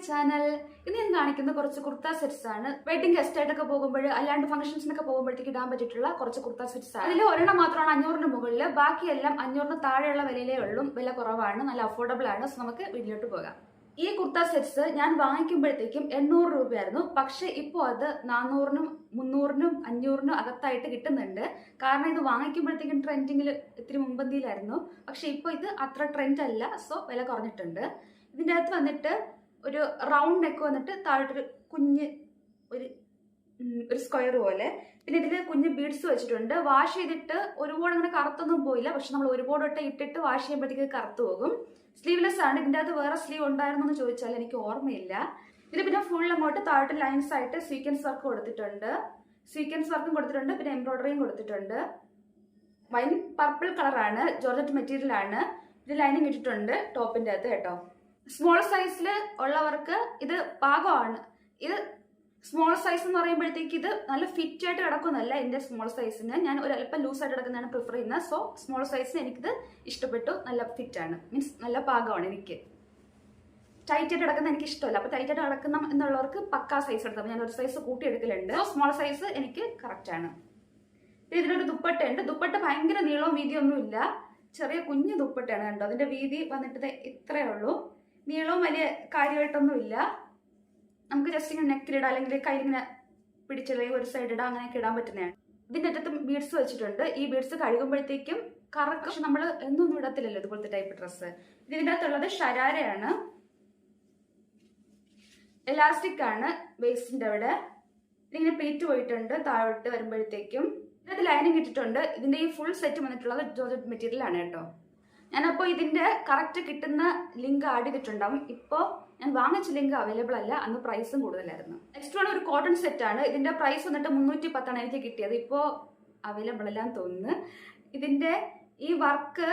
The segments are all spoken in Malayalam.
ചാനൽ ഇന്ന് ഞാൻ കാണിക്കുന്ന കുറച്ച് കുർത്ത സെറ്റ്സ് ആണ്. വെഡിങ് ഗസ്റ്റ് ആയിട്ടൊക്കെ പോകുമ്പോൾ അല്ലാണ്ട് ഫംഗ്ഷൻസിനൊക്കെ പോകുമ്പോഴത്തേക്ക് ഇടാൻ പറ്റിയിട്ടുള്ള കുറച്ച് കുർത്ത സെറ്റ്സ് ആണ്. അതിൽ ഒരെണ്ണം മാത്രമാണ് അഞ്ഞൂറിന് മുകളിൽ ബാക്കിയെല്ലാം അഞ്ഞൂറിന് താഴെയുള്ള വിലയിലേ ഉള്ളൂ. വില കുറവാണ്. നല്ല അഫോർഡബിൾ ആണ്. സോ നമുക്ക് വീട്ടിലോട്ട് പോകാം. ഈ കുർത്ത സെറ്റ്സ് ഞാൻ വാങ്ങിക്കുമ്പോഴത്തേക്കും എണ്ണൂറ് രൂപയായിരുന്നു. പക്ഷെ ഇപ്പോൾ അത് നാനൂറിനും മുന്നൂറിനും അഞ്ഞൂറിനും അകത്തായിട്ട് കിട്ടുന്നുണ്ട്. കാരണം ഇത് വാങ്ങിക്കുമ്പോഴത്തേക്കും ട്രെൻഡിങ്ങിൽ ഇത്തിരി മുമ്പന്തിയിലായിരുന്നു പക്ഷെ ഇപ്പോൾ ഇത് അത്ര ട്രെൻഡ് അല്ല. സോ വില കുറഞ്ഞിട്ടുണ്ട്. ഇതിന്റെ അകത്ത് വന്നിട്ട് ഒരു റൗണ്ട് നെക്ക് വന്നിട്ട് താഴോട്ടൊരു കുഞ്ഞ് ഒരു ഒരു സ്ക്വയർ പോലെ. പിന്നെ ഇതിൽ കുഞ്ഞ് ബീഡ്സ് വെച്ചിട്ടുണ്ട്. വാഷ് ചെയ്തിട്ട് ഒരുപാട് അങ്ങനെ കറുത്തൊന്നും പോയില്ല. പക്ഷെ നമ്മൾ ഒരുപാട് വട്ടം ഇട്ടിട്ട് വാഷ് ചെയ്യുമ്പോഴത്തേക്ക് കറുത്തു പോകും. സ്ലീവ്ലെസ് ആണ്. ഇതിന്റെ അകത്ത് വേറെ സ്ലീവ് ഉണ്ടായിരുന്നു എന്ന് ചോദിച്ചാൽ എനിക്ക് ഓർമ്മയില്ല. ഇതിൽ പിന്നെ ഫുൾ അങ്ങോട്ട് താഴോട്ട് ലൈൻസ് ആയിട്ട് സീക്വൻസ് വർക്ക് കൊടുത്തിട്ടുണ്ട്. സീക്വൻസ് വർക്കും കൊടുത്തിട്ടുണ്ട്. പിന്നെ എംബ്രോയിഡറിയും കൊടുത്തിട്ടുണ്ട്. വൈൻ പർപ്പിൾ കളറാണ് ജോർജറ്റ് മെറ്റീരിയൽ ആണ്. ഇത് ലൈനിങ് ഇട്ടിട്ടുണ്ട്. ടോപ്പിന്റെ അകത്ത് കേട്ടോ. സ്മോൾ സൈസിൽ ഉള്ളവർക്ക് ഇത് പാകമാണ്. ഇത് സ്മോൾ സൈസ് എന്ന് പറയുമ്പോഴത്തേക്ക് ഇത് നല്ല ഫിറ്റ് ആയിട്ട് കിടക്കുന്നല്ല എന്റെ സ്മോൾ സൈസിന് ഞാൻ ഒരു അല്പം ലൂസ് ആയിട്ട് കിടക്കുന്നതാണ് പ്രിഫർ ചെയ്യുന്നത്. സോ സ്മോൾ സൈസിന് എനിക്കിത് ഇഷ്ടപ്പെട്ടു. നല്ല ഫിറ്റ് ആണ്. മീൻസ് നല്ല പാകമാണ് എനിക്ക്. ടൈറ്റ് ആയിട്ട് എനിക്ക് ഇഷ്ടമല്ല. അപ്പോൾ ടൈറ്റ് ആയിട്ട് കിടക്കുന്ന എന്നുള്ളവർക്ക് പക്കാ സൈസ് എടുത്താൽ ഞാൻ ഒരു സൈസ് കൂട്ടി എടുക്കലുണ്ട്. സോ സ്മോൾ സൈസ് എനിക്ക് കറക്റ്റ് ആണ്. പിന്നെ ഇതിനൊരു ദുപ്പട്ട ഉണ്ട്. ദുപ്പട്ട ഭയങ്കര നീളവും വീതിയൊന്നുമില്ല. ചെറിയ കുഞ്ഞു ദുപ്പട്ടയാണ് കണ്ടോ? അതിന്റെ വീതി വന്നിട്ട് ഇത്രയേ ഉള്ളൂ. നീളവും വലിയ കാര്യമായിട്ടൊന്നും ഇല്ല നമുക്ക് ജസ്റ്റ് ഇങ്ങനെ നെക്കിലിടാം അല്ലെങ്കിൽ കയ്യിലിങ്ങനെ പിടിച്ചിടുക ഒരു സൈഡ് ഇടാം അങ്ങനെയൊക്കെ ഇടാൻ പറ്റുന്നതാണ്. ഇതിന്റെ അറ്റത്ത് ബീഡ്സ് വെച്ചിട്ടുണ്ട്. ഈ ബീഡ്സ് കഴുകുമ്പോഴത്തേക്കും കറക്ക്. പക്ഷെ നമ്മൾ എന്നൊന്നും ഇടത്തില്ലല്ലോ ഇതുപോലത്തെ ടൈപ്പ് ഡ്രസ്സ് ഇതിന്റെ അകത്തുള്ളത് ഷരാരയാണ് എലാസ്റ്റിക് ആണ് വേസ്റ്റിന്റെ അവിടെ. ഇതിങ്ങനെ പ്ലീറ്റ് പോയിട്ടുണ്ട് താഴോട്ട് വരുമ്പോഴത്തേക്കും. ഇതിനകത്ത് ലൈനിങ് ഇട്ടിട്ടുണ്ട്. ഇതിന്റെ ഈ ഫുൾ സെറ്റ് വന്നിട്ടുള്ളത് ജോർജറ്റ് മെറ്റീരിയലാണ് കേട്ടോ. ഞാനപ്പോൾ ഇതിന്റെ കറക്റ്റ് കിട്ടുന്ന ലിങ്ക് ആഡ് ചെയ്തിട്ടുണ്ടാവും. ഇപ്പോൾ ഞാൻ വാങ്ങിച്ച ലിങ്ക് അവൈലബിൾ അല്ല അന്ന് പ്രൈസും കൂടുതലായിരുന്നു. നെക്സ്റ്റ് വൺ ഒരു കോട്ടൺ സെറ്റാണ് ഇതിന്റെ പ്രൈസ് വന്നിട്ട് മുന്നൂറ്റി പത്താണ് എനിക്ക് കിട്ടിയത്. ഇപ്പോൾ അവൈലബിൾ അല്ല എന്ന് തോന്നുന്നു. ഇതിന്റെ ഈ വർക്ക്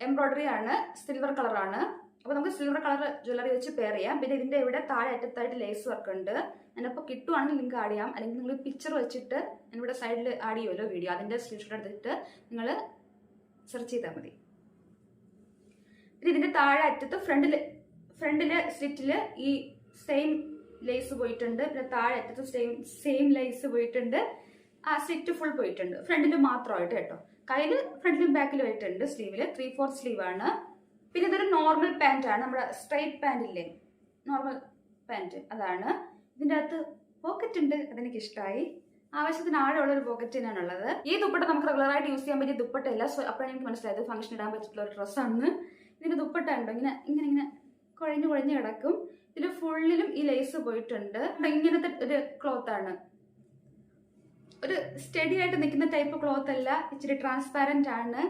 എംബ്രോയ്ഡറി ആണ് സിൽവർ കളറാണ് അപ്പോൾ നമുക്ക് സിൽവർ കളർ ജ്വല്ലറി വെച്ച് പെയർ ചെയ്യാം. പിന്നെ ഇതിന്റെ ഇവിടെ താഴെ അറ്റത്തായിട്ട് ലേസ് വർക്ക് ഉണ്ട്. ഞാനപ്പോൾ കിട്ടുവാണെങ്കിൽ ലിങ്ക് ആഡ് ചെയ്യാം. അല്ലെങ്കിൽ നിങ്ങൾ പിക്ചർ വെച്ചിട്ട് ഞാനിവിടെ സൈഡിൽ ആഡ് ചെയ്യുമല്ലോ വീഡിയോ അതിന്റെ സ്ക്രീൻഷോട്ട് എടുത്തിട്ട് നിങ്ങൾ സെർച്ച് ചെയ്താൽ മതി. പിന്നെ ഇതിന്റെ താഴെ അറ്റത്ത് ഫ്രണ്ടിൽ ഫ്രണ്ടിലെ സ്ലിറ്റിൽ ഈ സെയിം ലേസ് പോയിട്ടുണ്ട്. പിന്നെ താഴെ അറ്റത്ത് സെയിം സെയിം ലേസ് പോയിട്ടുണ്ട്. ആ സ്ലിറ്റ് ഫുൾ പോയിട്ടുണ്ട്. ഫ്രണ്ടിൽ മാത്രമായിട്ട് കേട്ടോ. കയ്യിൽ ഫ്രണ്ടിലും ബാക്കിലും ആയിട്ടുണ്ട് സ്ലീവിൽ ത്രീ ഫോർ സ്ലീവ് ആണ്. പിന്നെ ഇതൊരു നോർമൽ പാന്റ് ആണ്. നമ്മുടെ സ്ട്രൈറ്റ് പാന്റ് ഇല്ലേ? നോർമൽ പാന്റ് അതാണ്. ഇതിന്റെ അകത്ത് പോക്കറ്റ് ഉണ്ട്. അതെനിക്ക് ഇഷ്ടമായി ആവശ്യത്തിന് ആഴമുള്ള ഒരു പോക്കറ്റ് തന്നെയാണ് ഉള്ളത്. ഈ ദുപ്പട്ട നമുക്ക് റെഗുലറായിട്ട് യൂസ് ചെയ്യാൻ പറ്റിയ ദുപ്പട്ടയല്ല. സോ അപ്പോഴാണ് എനിക്ക് മനസ്സിലായത് ഫംഗ്ഷൻ ഇടാൻ പറ്റിയിട്ടുള്ള ഒരു ഡ്രസ്സാണ് ഇതിന്റെ ദുപ്പട്ട ഉണ്ടോ ഇങ്ങനെ ഇങ്ങനെ ഇങ്ങനെ കുഴഞ്ഞു കുഴഞ്ഞു കിടക്കും. ഇതിൽ ഫുള്ളിലും ഈ ലേസ് പോയിട്ടുണ്ട്. ഇങ്ങനത്തെ ഒരു ക്ലോത്ത് ആണ്. ഒരു സ്റ്റഡി ആയിട്ട് നിൽക്കുന്ന ടൈപ്പ് ക്ലോത്ത് അല്ല. ഇച്ചിരി ട്രാൻസ്പാരന്റ് ആണ്.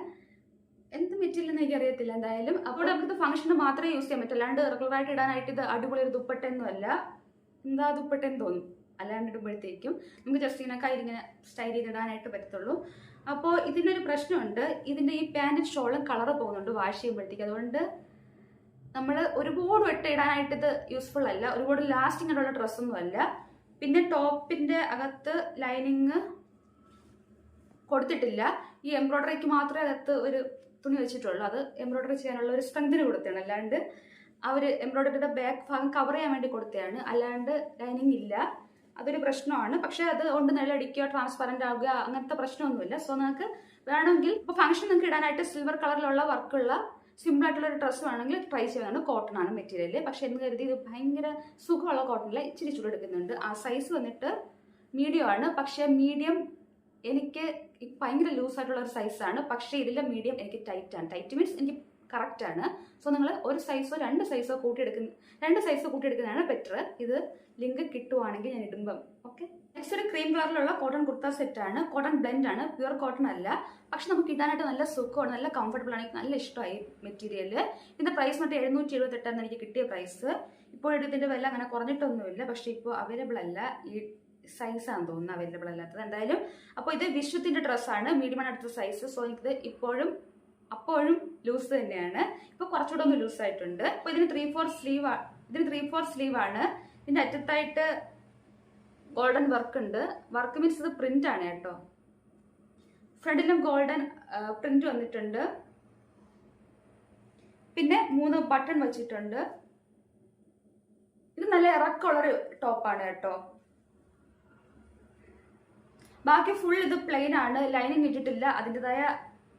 എന്ത് മെറ്റീരിയൽ എന്ന് എനിക്കറിയത്തില്ല എന്തായാലും. അപ്പോൾ നമുക്ക് ഫംഗ്ഷന് മാത്രമേ യൂസ് ചെയ്യാൻ പറ്റൂ. അല്ലാണ്ട് റെഗുലർ ആയിട്ട് ഇടാനായിട്ട് ഇത് അടിപൊളി ഒരു ദുപ്പട്ടയൊന്നും അല്ല. എന്താ ദുപ്പട്ടെന്ന് തോന്നും. അല്ലാണ്ട് ഇടുമ്പോഴത്തേക്കും നമുക്ക് ജസ്റ്റ് ഇങ്ങനെ കയ്യിൽ ഇങ്ങനെ സ്റ്റൈൽ ചെയ്തിടാനായിട്ട് പറ്റത്തുള്ളൂ. അപ്പോൾ ഇതിന്റെ ഒരു പ്രശ്നമുണ്ട്. ഇതിന്റെ ഈ പാന്റ് ഷോളും കളർ പോകുന്നുണ്ട് വാഷ് ചെയ്യുമ്പോഴത്തേക്ക്. അതുകൊണ്ട് നമ്മൾ ഒരുപാട് വെട്ട ഇടാനായിട്ട് ഇത് യൂസ്ഫുൾ അല്ല. ഒരുപാട് ലാസ്റ്റിംഗ് ആയിട്ടുള്ള ഡ്രസ്സൊന്നും അല്ല. പിന്നെ ടോപ്പിന്റെ അകത്ത് ലൈനിങ് കൊടുത്തിട്ടില്ല. ഈ എംബ്രോയ്ഡറിക്ക് മാത്രമേ അകത്ത് ഒരു തുണി വെച്ചിട്ടുള്ളൂ. അത് എംബ്രോയിഡറി ചെയ്യാനുള്ള ഒരു സ്ട്രെങ്തിന് കൊടുത്തതാണ്. അല്ലാണ്ട് അവർ എംബ്രോയിഡറിയുടെ ബാക്ക് ഭാഗം കവർ ചെയ്യാൻ വേണ്ടി കൊടുത്തതാണ്. അല്ലാണ്ട് ലൈനിങ് ഇല്ല. അതൊരു പ്രശ്നമാണ്. പക്ഷേ അത് കൊണ്ട് നിലടിക്കുക ട്രാൻസ്പെറന്റ് ആവുക അങ്ങനത്തെ പ്രശ്നമൊന്നുമില്ല. സോ നിങ്ങൾക്ക് വേണമെങ്കിൽ ഇപ്പോൾ ഫംഗ്ഷൻ നിങ്ങൾക്ക് ഇടാനായിട്ട് സിൽവർ കളറിലുള്ള വർക്കുള്ള സിമ്പിൾ ആയിട്ടുള്ള ഒരു ഡ്രസ്സ് വേണമെങ്കിൽ ട്രൈ ചെയ്യുന്നതാണ്. കോട്ടൺ ആണ് മെറ്റീരിയൽ പക്ഷേ എന്ന് കരുതി ഇത് ഭയങ്കര സുഖമുള്ള കോട്ടണിൽ ഇച്ചിരി ചൂട് എടുക്കുന്നുണ്ട് ആ സൈസ് വന്നിട്ട് മീഡിയം ആണ്. പക്ഷേ മീഡിയം എനിക്ക് ഭയങ്കര ലൂസ് ആയിട്ടുള്ള ഒരു സൈസാണ് പക്ഷേ ഇതിലെ മീഡിയം എനിക്ക് ടൈറ്റാണ് ടൈറ്റ് മീൻസ് എനിക്ക് കറക്റ്റ് ആണ്. സോ നിങ്ങൾ ഒരു സൈസോ രണ്ട് സൈസോ കൂട്ടിയെടുക്കുന്ന രണ്ട് സൈസ് കൂട്ടിയെടുക്കുന്നതാണ് ബെറ്റർ ഇത് ലിങ്ക് കിട്ടുവാണെങ്കിൽ ഞാൻ ഇടുമ്പം ഓക്കെ നെക്സ്റ്റ് ഒരു ക്രീം കളറിലുള്ള കോട്ടൺ കുർത്ത സെറ്റ് ആണ്. കോട്ടൺ ബ്ലെൻഡ് ആണ്. പ്യുവർ കോട്ടൺ അല്ല. പക്ഷെ നമുക്ക് ഇടാനായിട്ട് നല്ല സുഖമാണ്. നല്ല കംഫർട്ടബിൾ ആണ്. നല്ല ഇഷ്ടമായി മെറ്റീരിയൽ ഇതിന്റെ പ്രൈസ് മറ്റേ എഴുന്നൂറ്റി എഴുപത്തെട്ടാണ് എനിക്ക് കിട്ടിയ പ്രൈസ് ഇപ്പോൾ ഇതിന്റെ വില അങ്ങനെ കുറഞ്ഞിട്ടൊന്നുമില്ല. പക്ഷെ ഇപ്പോൾ അവൈലബിൾ അല്ല. ഈ സൈസാണെന്ന് തോന്നുന്നു. അവൈലബിൾ അല്ലാത്തത് എന്തായാലും. അപ്പോൾ ഇത് വിശ്വത്തിന്റെ ഡ്രസ്സാണ് മീഡിയം ആണ് അടുത്ത സൈസ് സോ എനിക്കിത് ഇപ്പോഴും അപ്പോഴും ലൂസ് തന്നെയാണ്. ഇപ്പൊ കുറച്ചുകൂടെ ഒന്ന് ലൂസ് ആയിട്ടുണ്ട്. അപ്പൊ ഇതിന് ത്രീ ഫോർ സ്ലീവ് ഇതിന് ത്രീ ഫോർ സ്ലീവ് ആണ്. ഇതിന്റെ അറ്റത്തായിട്ട് ഗോൾഡൻ വർക്ക് ഉണ്ട്. വർക്ക് മീൻസ് ഇത് പ്രിന്റ് ആണ് കേട്ടോ. ഫ്രണ്ടിലും ഗോൾഡൻ പ്രിന്റ് വന്നിട്ടുണ്ട്. പിന്നെ മൂന്ന് ബട്ടൺ വെച്ചിട്ടുണ്ട്. ഇത് നല്ല ഇറക്കമുള്ളൊരു ടോപ്പാണ് കേട്ടോ. ബാക്കി ഫുൾ ഇത് പ്ലെയിൻ ആണ്. ലൈനിങ് ഇട്ടിട്ടില്ല. അതിന്റെതായ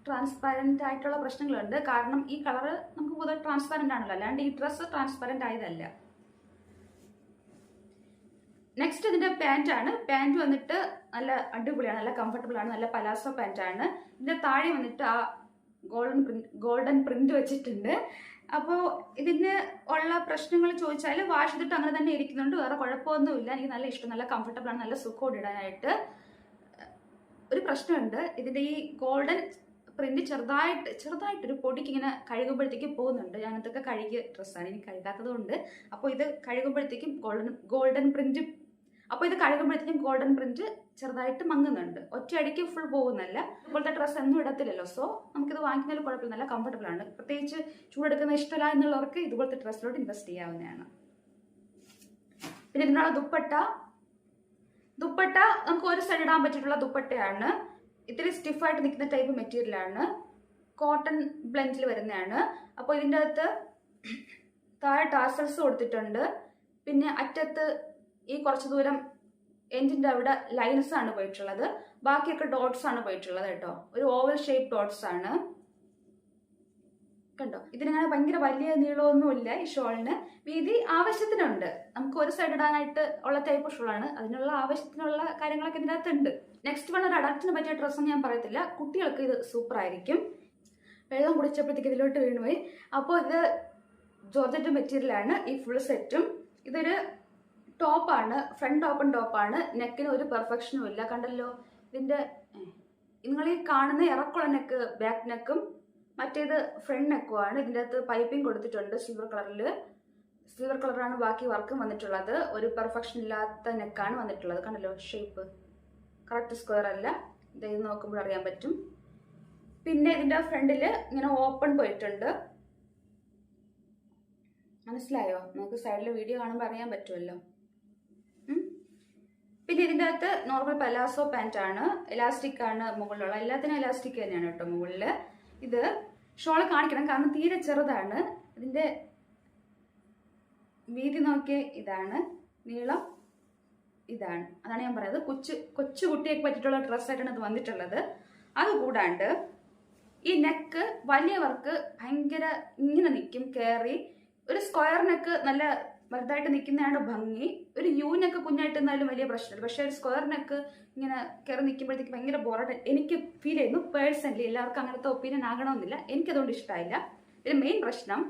ട്രാൻസ്പാരന്റ് ആയിട്ടുള്ള പ്രശ്നങ്ങളുണ്ട്. കാരണം ഈ കളറ് നമുക്ക് പൊതുവെ ട്രാൻസ്പാരന്റ് ആണല്ലോ. അല്ലാണ്ട് ഈ ഡ്രസ്സ് ട്രാൻസ്പാരന്റ് ആയതല്ല. നെക്സ്റ്റ് ഇതിന്റെ പാന്റ് ആണ്. പാന്റ് വന്നിട്ട് നല്ല അടിപൊളിയാണ്. നല്ല കംഫർട്ടബിൾ ആണ്. നല്ല പലാസോ പാന്റ് ആണ്. ഇതിന്റെ താഴെ വന്നിട്ട് ആ ഗോൾഡൻ പ്രിന്റ് ഗോൾഡൻ പ്രിന്റ് വെച്ചിട്ടുണ്ട്. അപ്പോൾ ഇതിന് ഉള്ള പ്രശ്നങ്ങൾ ചോദിച്ചാൽ വാഷ് ചെയ്തിട്ട് അങ്ങനെ തന്നെ ഇരിക്കുന്നുണ്ട്. വേറെ കുഴപ്പമൊന്നുമില്ല. എനിക്ക് നല്ല ഇഷ്ടം. നല്ല കംഫർട്ടബിൾ ആണ്. നല്ല സുഖം ഇടാനായിട്ട്. ഒരു പ്രശ്നമുണ്ട്. ഇതിന്റെ ഈ ഗോൾഡൻ പ്രിന്റ് ചെറുതായിട്ട് ചെറുതായിട്ട് ഒരു പൊടിക്ക് ഇങ്ങനെ കഴുകുമ്പോഴത്തേക്കും പോകുന്നുണ്ട്. ഞാൻ ഇതൊക്കെ കഴുകിയ ഡ്രസ്സാണ് ഇനി കഴുകാത്തത് കൊണ്ട്. അപ്പോൾ ഇത് കഴുകുമ്പോഴത്തേക്കും ഗോൾഡൻ ഗോൾഡൻ പ്രിന്റ് അപ്പോൾ ഇത് കഴുകുമ്പോഴത്തേക്കും ഗോൾഡൻ പ്രിന്റ് ചെറുതായിട്ട് മങ്ങുന്നുണ്ട്. ഒറ്റയടിക്ക് ഫുൾ പോകുന്നല്ല ഇപ്പോഴത്തെ ഡ്രസ്സ് ഒന്നും ഇടത്തില്ലല്ലോ. സോ നമുക്കിത് വാങ്ങിക്കുന്നതിൽ കുഴപ്പമില്ല. നല്ല കംഫർട്ടബിൾ ആണ്. പ്രത്യേകിച്ച് ചൂടെടുക്കുന്ന ഇഷ്ടമല്ല എന്നുള്ളവർക്ക് ഇതുപോലത്തെ ഡ്രസ്സിലോട്ട് ഇൻവെസ്റ്റ് ചെയ്യാവുന്നതാണ്. പിന്നെ ഇതിനുള്ള ദുപ്പട്ട. ദുപ്പട്ട നമുക്ക് ഒരു സൈഡ് ഇടാൻ പറ്റിയിട്ടുള്ള ദുപ്പട്ടയാണ്. ഇത്തിരി സ്റ്റിഫായിട്ട് നിൽക്കുന്ന ടൈപ്പ് മെറ്റീരിയലാണ് കോട്ടൺ ബ്ലെൻഡിൽ വരുന്നതാണ്. അപ്പോൾ ഇതിന്റെ അകത്ത് താഴെ ടാസൽസ് കൊടുത്തിട്ടുണ്ട്. പിന്നെ അറ്റത്ത് ഈ കുറച്ച് ദൂരം എൻജിന്റെ അവിടെ ലൈൻസ് ആണ് പോയിട്ടുള്ളത്. ബാക്കിയൊക്കെ ഡോട്ട്സ് ആണ് പോയിട്ടുള്ളത് കേട്ടോ. ഒരു ഓവൽ ഷേപ്പ് ഡോട്ട്സ് ആണ്. കണ്ടോ? ഇതിനങ്ങനെ ഭയങ്കര വലിയ നീളമൊന്നുമില്ല ഈ ഷോളിന്. വീതി ആവശ്യത്തിനുണ്ട്. നമുക്ക് ഒരു സൈഡ് ഇടാനായിട്ട് ഉള്ള ടൈപ്പ് ഷോളാണ് അതിനുള്ള ആവശ്യത്തിനുള്ള കാര്യങ്ങളൊക്കെ ഇതിനകത്ത് ഉണ്ട് നെക്സ്റ്റ് വൺ ഒരു അഡാപ്റ്റിന് പറ്റിയ ഡ്രസ്സൊന്നും ഞാൻ പറയത്തില്ല. കുട്ടികൾക്ക് ഇത് സൂപ്പർ ആയിരിക്കും. വെള്ളം കുടിച്ചപ്പോഴത്തേക്ക് ഇതിലോട്ട് വീണുപോയി അപ്പോൾ ഇത് ജോർജറ്റ് മെറ്റീരിയലാണ് ഈ ഫുൾ സെറ്റും ഇതൊരു ടോപ്പാണ് ഫ്രണ്ട് ഓപ്പൺ ടോപ്പാണ് നെക്കിന് ഒരു പെർഫെക്ഷനും ഇല്ല. കണ്ടല്ലോ? ഇതിന്റെ നിങ്ങൾ ഈ കാണുന്ന ഇറക്കുള്ള നെക്ക് ബാക്ക് നെക്കും മറ്റേത് ഫ്രണ്ട് നെക്കോ ആണ്. ഇതിന്റെ അകത്ത് പൈപ്പിംഗ് കൊടുത്തിട്ടുണ്ട് സിൽവർ കളറിൽ സിൽവർ കളറാണ് ബാക്കി വർക്കും വന്നിട്ടുള്ളത്. ഒരു പെർഫെക്ഷൻ ഇല്ലാത്ത നെക്കാണ് വന്നിട്ടുള്ളത്. കണ്ടല്ലോ ഷേപ്പ് കറക്റ്റ് സ്ക്വയർ അല്ല. ഇത് നോക്കുമ്പോൾ അറിയാൻ പറ്റും. പിന്നെ ഇതിന്റെ ഫ്രണ്ടിൽ ഇങ്ങനെ ഓപ്പൺ പോയിട്ടുണ്ട്. മനസ്സിലായോ? നമുക്ക് സൈഡിൽ വീഡിയോ കാണുമ്പോൾ അറിയാൻ പറ്റുമല്ലോ. പിന്നെ ഇതിന്റെ അകത്ത് നോർമൽ പലാസോ പാന്റ് ആണ് ആണ് മുകളിലുള്ള. എല്ലാത്തിനും എലാസ്റ്റിക് തന്നെയാണ് കേട്ടോ മുകളിൽ ഇത് ഷോൾ കാണിക്കണം. കാരണം തീരെ ചെറുതാണ്. ഇതിന്റെ വീതി നോക്കിയ ഇതാണ്. നീളം ഇതാണ്. അതാണ് ഞാൻ പറയുന്നത്. കൊച്ചു കൊച്ചു കുട്ടിയൊക്കെ പറ്റിയിട്ടുള്ള ഡ്രസ്സായിട്ടാണ് ഇത് വന്നിട്ടുള്ളത്. അത് കൂടാണ്ട് ഈ നെക്ക് വലിയവർക്ക് ഭയങ്കര ഇങ്ങനെ നിൽക്കും കയറി. ഒരു സ്ക്വയർ നെക്ക് നല്ല വലുതായിട്ട് നിൽക്കുന്നതാണ് ഭംഗി. ഒരു യു നെക്ക് കുഞ്ഞായിട്ട് നിന്നാലും വലിയ പ്രശ്നമില്ല. പക്ഷേ ഒരു സ്ക്വയർ നെക്ക് ഇങ്ങനെ കയറി നിൽക്കുമ്പോഴത്തേക്ക് ഭയങ്കര ബോറഡ് എനിക്ക് ഫീൽ ചെയ്യുന്നു പേഴ്സണലി എല്ലാവർക്കും അങ്ങനത്തെ ഒപ്പീനിയൻ ആകണമെന്നില്ല. എനിക്കതുകൊണ്ട് ഇഷ്ടമായില്ല പിന്നെ മെയിൻ പ്രശ്നം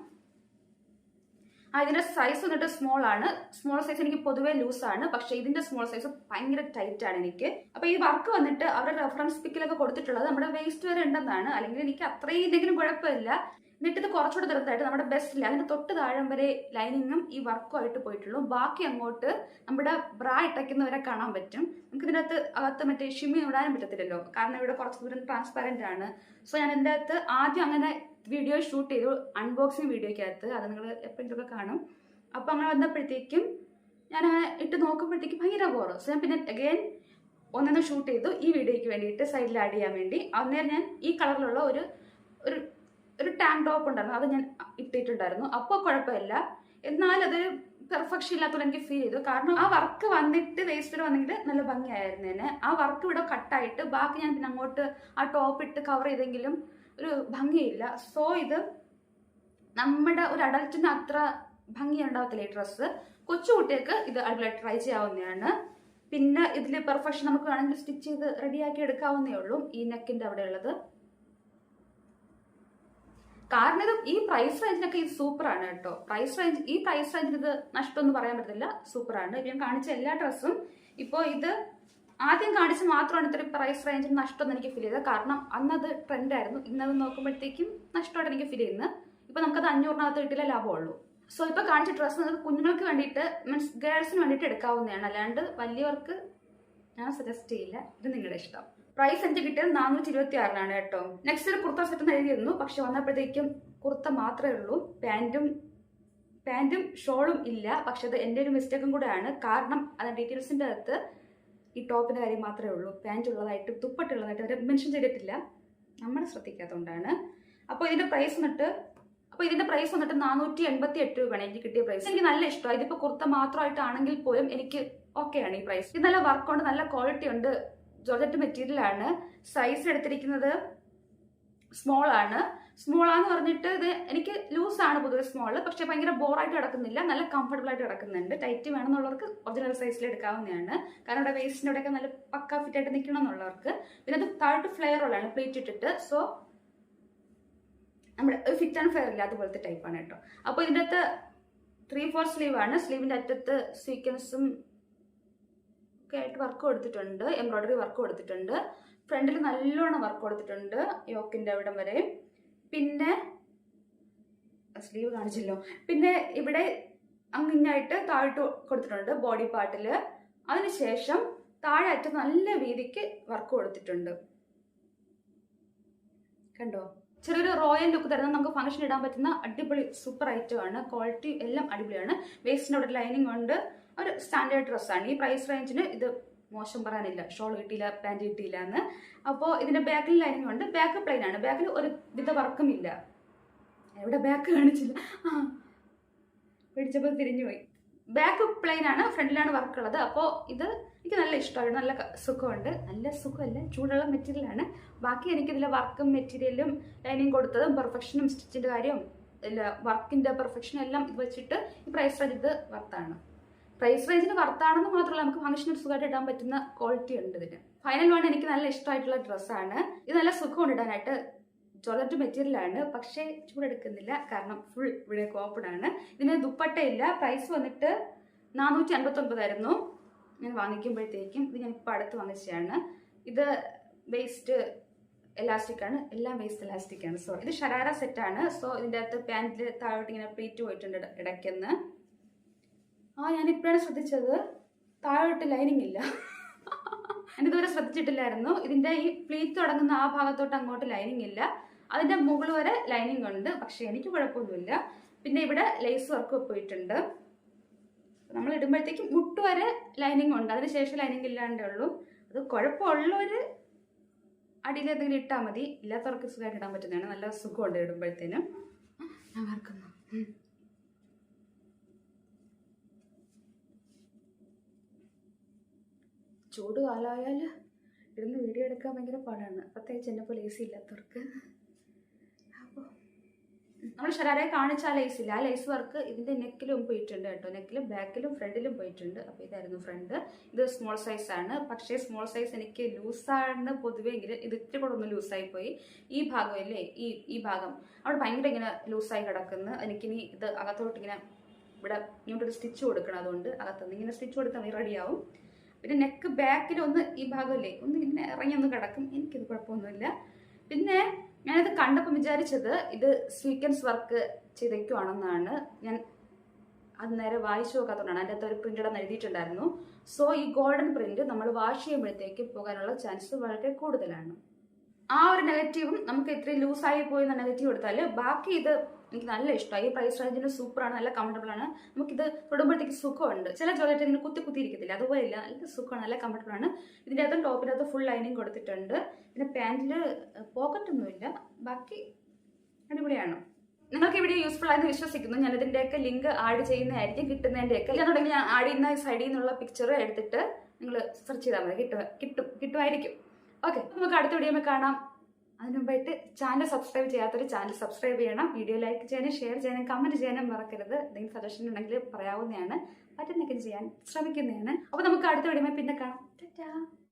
ആ സൈസ് വന്നിട്ട് സ്മോൾ ആണ്. സ്മോൾ സൈസ് എനിക്ക് പൊതുവേ ലൂസ് ആണ്. പക്ഷേ ഇതിന്റെ സ്മോൾ സൈസ് ഭയങ്കര ടൈറ്റ് ആണ് എനിക്ക്. അപ്പോൾ ഈ വർക്ക് വന്നിട്ട് അവരുടെ റെഫറൻസ് പിക്കിലൊക്കെ കൊടുത്തിട്ടുള്ളത് നമ്മുടെ വേസ്റ്റ് വരെ ഉണ്ടെന്നാണ്. അല്ലെങ്കിൽ എനിക്ക് അത്രയും ഇല്ലെങ്കിലും കുഴപ്പമില്ല. എന്നിട്ട് ഇത് കുറച്ചുകൂടെ ചെറുതായിട്ട് നമ്മുടെ ബെസ്റ്റ് ലൈൻ തൊട്ട് താഴം വരെ ലൈനിങ്ങും ഈ വർക്കും ആയിട്ട് പോയിട്ടുള്ളൂ. ബാക്കി അങ്ങോട്ട് നമ്മുടെ ബ്രാ ഇട്ടയ്ക്കുന്നവരെ കാണാൻ പറ്റും. നമുക്ക് ഇതിനകത്ത് അകത്ത് മറ്റേ ഷിമ്മി ഇടാനും പറ്റത്തില്ലല്ലോ. കാരണം ഇവിടെ കുറച്ച് ദൂരം ട്രാൻസ്പാരന്റ് ആണ്. സോ ഞാൻ എന്റെ അകത്ത് ആദ്യം അങ്ങനെ വീഡിയോ ഷൂട്ട് ചെയ്തു. അൺബോക്സിങ് വീഡിയോയ്ക്കകത്ത് അത് നിങ്ങൾ എപ്പോഴെങ്കിലുമൊക്കെ കാണും. അപ്പോൾ അങ്ങനെ വന്നപ്പോഴത്തേക്കും ഞാൻ അങ്ങനെ ഇട്ട് നോക്കുമ്പോഴത്തേക്കും ഭയങ്കര ബോറ് സോ ഞാൻ പിന്നെ അഗെയിൻ ഒന്നൊന്ന് ഷൂട്ട് ചെയ്തു. ഈ വീഡിയോയ്ക്ക് വേണ്ടിയിട്ട് സൈഡിൽ ആഡ് ചെയ്യാൻ വേണ്ടി. അന്നേരം ഞാൻ ഈ കളറിലുള്ള ഒരു ഒരു ഒരു ടാങ്ക് ടോപ്പ് ഉണ്ടായിരുന്നു. അത് ഞാൻ ഇട്ടിട്ടുണ്ടായിരുന്നു. അപ്പോൾ കുഴപ്പമില്ല. എന്നാൽ അതൊരു പെർഫെക്ഷൻ ഇല്ലാത്തതുകൊണ്ട് എനിക്ക് ഫീൽ ചെയ്തു. കാരണം ആ വർക്ക് വന്നിട്ട് വേസ്റ്റ് വന്നെങ്കിൽ നല്ല ഭംഗിയായിരുന്നു തന്നെ. ആ വർക്ക് ഇവിടെ കട്ടായിട്ട് ബാക്കി ഞാൻ പിന്നെ അങ്ങോട്ട് ആ ടോപ്പ് ഇട്ട് കവർ ചെയ്തെങ്കിലും ഒരു ഭംഗിയില്ല. സോ ഇത് നമ്മുടെ ഒരു അഡൽറ്റിന് അത്ര ഭംഗി ഉണ്ടാവത്തില്ല ഈ ഡ്രസ്സ് കൊച്ചുകുട്ടികൾക്ക് ഇത് അടിപൊളിയായിട്ട് ട്രൈ ചെയ്യാവുന്നതാണ്. പിന്നെ ഇതിൽ പെർഫെക്ഷൻ നമുക്ക് വേണമെങ്കിൽ സ്റ്റിച്ച് ചെയ്ത് റെഡിയാക്കി എടുക്കാവുന്നേ ഉള്ളൂ. ഈ നെക്കിന്റെ അവിടെ ഉള്ളത്. കാരണം ഇത് ഈ പ്രൈസ് റേഞ്ചിനൊക്കെ ഇത് സൂപ്പറാണ് കേട്ടോ. പ്രൈസ് റേഞ്ച് ഈ പ്രൈസ് റേഞ്ചിന് ഇത് നഷ്ടമൊന്നും പറയാൻ പറ്റത്തില്ല. സൂപ്പറാണ് ഞാൻ കാണിച്ച എല്ലാ ഡ്രസ്സും ഇപ്പോൾ ഇത് ആദ്യം കാണിച്ച് മാത്രമാണ് ഇത്ര പ്രൈസ് റേഞ്ചിൽ നഷ്ടം എനിക്ക് ഫീൽ ചെയ്തത്. കാരണം അന്നത് ട്രെൻഡായിരുന്നു ഇന്നത് നോക്കുമ്പോഴത്തേക്കും നഷ്ടമായിട്ട് എനിക്ക് ഫീൽ ചെയ്യുന്നത്. ഇപ്പം നമുക്കത് അഞ്ഞൂറിനകത്ത് കിട്ടില്ല ലാഭമുള്ളൂ. സോ ഇപ്പം കാണിച്ച ഡ്രസ്സ് കുഞ്ഞുങ്ങൾക്ക് വേണ്ടിയിട്ട് മീൻസ് ഗേൾസിന് വേണ്ടിയിട്ട് എടുക്കാവുന്നതാണ്. അല്ലാണ്ട് വലിയവർക്ക് ഞാൻ സജസ്റ്റ് ചെയ്യില്ല. ഇത് നിങ്ങളുടെ ഇഷ്ടം. പ്രൈസ് എനിക്ക് കിട്ടിയത് നാനൂറ്റി ഇരുപത്തി ആറിനാണ് കേട്ടോ. നെക്സ്റ്റ് ഒരു കുർത്ത സെറ്റ് എഴുതിയിരുന്നു. പക്ഷെ വന്നപ്പോഴത്തേക്കും കുർത്ത മാത്രമേ ഉള്ളൂ. പാന്റും പാന്റും ഷോളും ഇല്ല. പക്ഷെ അത് എന്റെ ഒരു മിസ്റ്റേക്കും കൂടെയാണ്. കാരണം അത് ഡീറ്റെയിൽസിന്റെ അകത്ത് ഈ ടോപ്പിന്റെ കാര്യം മാത്രമേ ഉള്ളൂ. പാന്റ് ഉള്ളതായിട്ട് തുപ്പട്ടുള്ളതായിട്ട് അവർ മെൻഷൻ ചെയ്തിട്ടില്ല. നമ്മൾ ശ്രദ്ധിക്കാത്തതുകൊണ്ടാണ്. അപ്പോൾ ഇതിന്റെ പ്രൈസ് എന്നിട്ട് അപ്പോൾ ഇതിന്റെ പ്രൈസ് വന്നിട്ട് നാനൂറ്റി എൺപത്തി എട്ട് രൂപയാണ് എനിക്ക് കിട്ടിയ പ്രൈസ് എനിക്ക് നല്ല ഇഷ്ടമാണ്. ഇതിപ്പോൾ കുർത്ത മാത്രമായിട്ടാണെങ്കിൽ പോലും എനിക്ക് ഓക്കെയാണ് ഈ പ്രൈസ് ഇത് നല്ല വർക്കുണ്ട് നല്ല ക്വാളിറ്റി ഉണ്ട്. ജോർജറ്റ് മെറ്റീരിയൽ ആണ്. സൈസ് എടുത്തിരിക്കുന്നത് സ്മോൾ ആണ്. സ്മോൾ ആന്ന് പറഞ്ഞിട്ട് ഇത് എനിക്ക് ലൂസ് ആണ് പൊതുവെ സ്മോൾ പക്ഷെ ഭയങ്കര ബോറായിട്ട് കിടക്കുന്നില്ല. നല്ല കംഫർട്ടബിൾ ആയിട്ട് കിടക്കുന്നുണ്ട്. ടൈറ്റ് വേണമെന്നുള്ളവർക്ക് ഒറിജിനൽ സൈസിൽ എടുക്കാവുന്നതാണ്. കാരണം ഇവിടെ വേസ്റ്റിന്റെ അവിടെയൊക്കെ നല്ല പക്ക ഫിറ്റ് ആയിട്ട് നിൽക്കണം എന്നുള്ളവർക്ക് പിന്നെ അത് താഴോട്ട് ഫ്ലെയർ ഉള്ളതാണ് പ്ലേറ്റ് ഇട്ടിട്ട്. സോ നമ്മുടെ ഫിറ്റ് ആൻഡ് ഫെയർ ഇല്ല അതുപോലത്തെ ടൈപ്പാണ് കേട്ടോ. അപ്പോൾ ഇതിന്റെ അകത്ത് ത്രീ ഫോർ സ്ലീവ് ആണ് സ്ലീവിന്റെ അറ്റത്ത് സീക്വൻസും ഒക്കെ ആയിട്ട് വർക്ക് കൊടുത്തിട്ടുണ്ട് എംബ്രോയ്ഡറി വർക്ക് കൊടുത്തിട്ടുണ്ട്. ഫ്രണ്ടിൽ നല്ലോണം വർക്ക് കൊടുത്തിട്ടുണ്ട് യോക്കിന്റെ അവിടം വരെ. പിന്നെ സ്ലീവ് കാണിച്ചല്ലോ. പിന്നെ ഇവിടെ അങ്ങിങ്ങായിട്ട് താഴോട്ട് കൊടുത്തിട്ടുണ്ട് ബോഡി പാർട്ടിൽ അതിനുശേഷം താഴെ അറ്റം നല്ല വീതിക്ക് വർക്ക് കൊടുത്തിട്ടുണ്ട്. കണ്ടോ? ചെറിയൊരു റോയൽ ലുക്ക് തരുന്ന നമുക്ക് ഫംഗ്ഷൻ ഇടാൻ പറ്റുന്ന അടിപൊളി സൂപ്പർ ഐറ്റം ആണ്. ക്വാളിറ്റി എല്ലാം അടിപൊളിയാണ്. വേസ്റ്റിന്റെ അവിടെ ലൈനിങ് ഉണ്ട്. ഒരു സ്റ്റാൻഡേർഡ് ഡ്രസ്സാണ് ഈ പ്രൈസ് റേഞ്ചിന് ഇത് മോശം പറയാനില്ല. ഷോൾ കിട്ടിയില്ല പാന്റ് കിട്ടിയില്ല എന്ന്. അപ്പോൾ ഇതിന്റെ ബാക്കിൽ ലൈനിങ് ഉണ്ട്. ബാക്ക് പ്ലെയിൻ ആണ്. ബാക്കിൽ ഒരു വിധ വർക്കും ഇല്ല. എവിടെ ബാക്ക് കാണിച്ചില്ല? ആ. പിടിച്ചപ്പോൾ തിരിഞ്ഞുപോയി ബാക്ക് പ്ലെയിൻ ആണ്. ഫ്രണ്ടിലാണ് വർക്ക് ഉള്ളത്. അപ്പോൾ ഇത് എനിക്ക് നല്ല ഇഷ്ടമാണ് നല്ല സുഖമുണ്ട്. നല്ല സുഖമല്ല. ചൂടുള്ള മെറ്റീരിയലാണ് ബാക്കി എനിക്കിതിലെ വർക്കും മെറ്റീരിയലും ലൈനിങ് കൊടുത്തതും പെർഫെക്ഷനും സ്റ്റിച്ചിന്റെ കാര്യവും വർക്കിന്റെ പെർഫെക്ഷനും എല്ലാം ഇത് വെച്ചിട്ട് ഈ പ്രൈസ് ഇത് വർത്താണ് പ്രൈസ് റേഞ്ചിന് വർത്താണെന്ന് മാത്രമല്ല നമുക്ക് ഫംഗ്ഷനിൽ സുഖമായിട്ട് ഇടാൻ പറ്റുന്ന ക്വാളിറ്റി ഉണ്ട് ഇതിന്. ഫൈനൽ വൺ എനിക്ക് നല്ല ഇഷ്ടമായിട്ടുള്ള ഡ്രസ്സാണ് ഇത് നല്ല സുഖമാണ് ഇടാനായിട്ട് ജോലറ്റ് മെറ്റീരിയൽ ആണ്. പക്ഷേ ചൂടെടുക്കുന്നില്ല കാരണം ഫുൾ ഇവിടെ കോപ്പൺ ആണ്. ഇതിന് ദുപ്പട്ടയില്ല പ്രൈസ് വന്നിട്ട് നാനൂറ്റി അൻപത്തൊമ്പതായിരുന്നു ഞാൻ വാങ്ങിക്കുമ്പോഴത്തേക്കും ഇത് ഞാൻ ഇപ്പോൾ അടുത്ത് വാങ്ങിച്ചതാണ്. ഇത് വേസ്റ്റ് എലാസ്റ്റിക് ആണ്. എല്ലാം വേസ്റ്റ് എലാസ്റ്റിക് ആണ്. സോ ഇത് ഷരാര സെറ്റാണ് സോ ഇതിന്റെ അകത്ത് പാന്റിൽ താഴോട്ട് ഇങ്ങനെ പ്ലീറ്റ് പോയിട്ടുണ്ട് ഇട- ഇടയ്ക്കുന്ന് ആ ഞാൻ ഇപ്പോഴാണ് ശ്രദ്ധിച്ചത്. താഴോട്ട് ലൈനിങ് ഇല്ല. ഞാൻ ഇതുവരെ ശ്രദ്ധിച്ചിട്ടില്ലായിരുന്നു. ഇതിന്റെ ഈ പ്ലീറ്റ് തുടങ്ങുന്ന ആ ഭാഗത്തോട്ട് അങ്ങോട്ട് ലൈനിങ് ഇല്ല. അതിന്റെ മുകൾ വരെ ലൈനിങ് ഉണ്ട്. പക്ഷേ എനിക്ക് കുഴപ്പമൊന്നുമില്ല. പിന്നെ ഇവിടെ ലേസ് വർക്ക് പോയിട്ടുണ്ട്. നമ്മൾ ഇടുമ്പോഴത്തേക്കും മുട്ട് വരെ ലൈനിങ് ഉണ്ട്. അതിനുശേഷം ലൈനിങ് ഇല്ലാണ്ടേ ഉള്ളൂ. അത് കുഴപ്പമുള്ളവർ അടിയിൽ എന്തെങ്കിലും ഇട്ടാൽ മതി. ഇല്ലാത്തവർക്ക് സുഖമായിട്ട് ഇടാൻ പറ്റുന്നതാണ്. നല്ല സുഖമുണ്ട് ഇടുമ്പോഴത്തേനും. ഞാൻ വറക്കുന്നു. ചൂട് കാലമായാൽ ഇരുന്ന് വീഡിയോ എടുക്കാൻ ഭയങ്കര പാടാണ്. പ്രത്യേകിച്ച് എന്നെ പോലെ എ സി ഇല്ലാത്തവർക്ക്. അപ്പോൾ നമ്മൾ ശരാരെ കാണിച്ച ആ ലേസ് ഇല്ല? ആ ലേസ് വർക്ക് ഇതിന്റെ നെക്കിലും പോയിട്ടുണ്ട് കേട്ടോ. നെക്കിലും ബാക്കിലും ഫ്രണ്ടിലും പോയിട്ടുണ്ട്. അപ്പോൾ ഇതായിരുന്നു ഫ്രണ്ട് ഇത് സ്മോൾ സൈസ് ആണ്. പക്ഷേ സ്മോൾ സൈസ് എനിക്ക് ലൂസാണ് പൊതുവെ എങ്കിലും ഇത് ഇത്തിരി കൂടെ ഒന്ന് ലൂസായി പോയി. ഈ ഭാഗം അല്ലേ ഈ ഈ ഭാഗം. അവിടെ ഭയങ്കര ഇങ്ങനെ ലൂസായി കിടക്കുന്നു. എനിക്കിനി ഇത് അകത്തോട്ട് ഇങ്ങനെ ഇവിടെ ഇങ്ങോട്ടൊരു സ്റ്റിച്ച് കൊടുക്കണം അതുകൊണ്ട്. അകത്തുനിന്ന് ഇങ്ങനെ സ്റ്റിച്ച് കൊടുത്താൽ റെഡിയാവും പിന്നെ നെക്ക് ബാക്കിൽ ഒന്ന് ഈ ഭാഗമല്ലേ? ഒന്ന് ഇങ്ങനെ ഇറങ്ങി ഒന്ന് കിടക്കും. എനിക്കിത് കുഴപ്പമൊന്നുമില്ല. പിന്നെ ഞാനിത് കണ്ടപ്പോൾ വിചാരിച്ചത് ഇത് സ്വീക്വൻസ് വർക്ക് ചെയ്തേക്കുവാണെന്നാണ്. ഞാൻ അത് നേരെ വായിച്ചു നോക്കാത്തതുകൊണ്ടാണ് അതിന്റെ അകത്ത് ഒരു പ്രിന്റ് എന്ന് എഴുതിയിട്ടുണ്ടായിരുന്നു. സോ ഈ ഗോൾഡൻ പ്രിന്റ് നമ്മൾ വാഷ് ചെയ്യുമ്പോഴത്തേക്ക് പോകാനുള്ള ചാൻസ് വളരെ കൂടുതലാണ്. ആ ഒരു നെഗറ്റീവും നമുക്ക് ഇത്രയും ലൂസായി പോയി നെഗറ്റീവ് എടുത്താൽ ബാക്കി ഇത് എനിക്ക് നല്ല ഇഷ്ടമായി ഈ പ്രൈസ് റേഞ്ചിന് സൂപ്പറാണ് നല്ല കംഫർട്ടബിൾ ആണ്. നമുക്കിത് തൊടുമ്പോഴത്തേക്ക് സുഖമുണ്ട്. ചില ജോലറ്റ് ഇങ്ങനെ കുത്തി കുത്തി ഇരിക്കത്തില്ല അതുപോലെ ഇല്ല നല്ല സുഖമാണ് നല്ല കംഫർട്ടബിൾ ആണ്. ഇതിന്റെ അകത്തും ടോപ്പിനകത്ത് ഫുൾ ലൈനിങ് കൊടുത്തിട്ടുണ്ട്. പിന്നെ പാന്റിൽ പോക്കറ്റൊന്നുമില്ല ബാക്കി അടിപൊളിയാണ്. നിങ്ങൾക്ക് ഇവിടെ യൂസ്ഫുൾ ആയെന്ന് വിശ്വസിക്കുന്നു. ഞാൻ ഇതിന്റെയൊക്കെ ലിങ്ക് ആഡ് ചെയ്യുന്നതായിരിക്കും കിട്ടുന്നതിന്റെയൊക്കെ. ഞാൻ തുടങ്ങി ഞാൻ ആഡ് ചെയ്യുന്ന സൈഡിൽ നിന്നുള്ള പിക്ചർ എടുത്തിട്ട് നിങ്ങൾ സെർച്ച് ചെയ്താൽ മതി. കിട്ടുക കിട്ടും കിട്ടുമായിരിക്കും. ഓക്കെ നമുക്ക് അടുത്ത വീഡിയോ കാണാം. അതിനു മുമ്പായിട്ട് ചാനൽ സബ്സ്ക്രൈബ് ചെയ്യാത്തൊരു ചാനൽ സബ്സ്ക്രൈബ് ചെയ്യണം. വീഡിയോ ലൈക്ക് ചെയ്യാനും ഷെയർ ചെയ്യാനും കമന്റ് ചെയ്യാനും മറക്കരുത്. എന്തെങ്കിലും സജഷൻ ഉണ്ടെങ്കിൽ പറയാവുന്നതാണ്. പറ്റുന്നൊക്കെ ചെയ്യാൻ ശ്രമിക്കുന്നതാണ്. അപ്പോൾ നമുക്ക് അടുത്ത വീഡിയോ പിന്നെ കാണാം.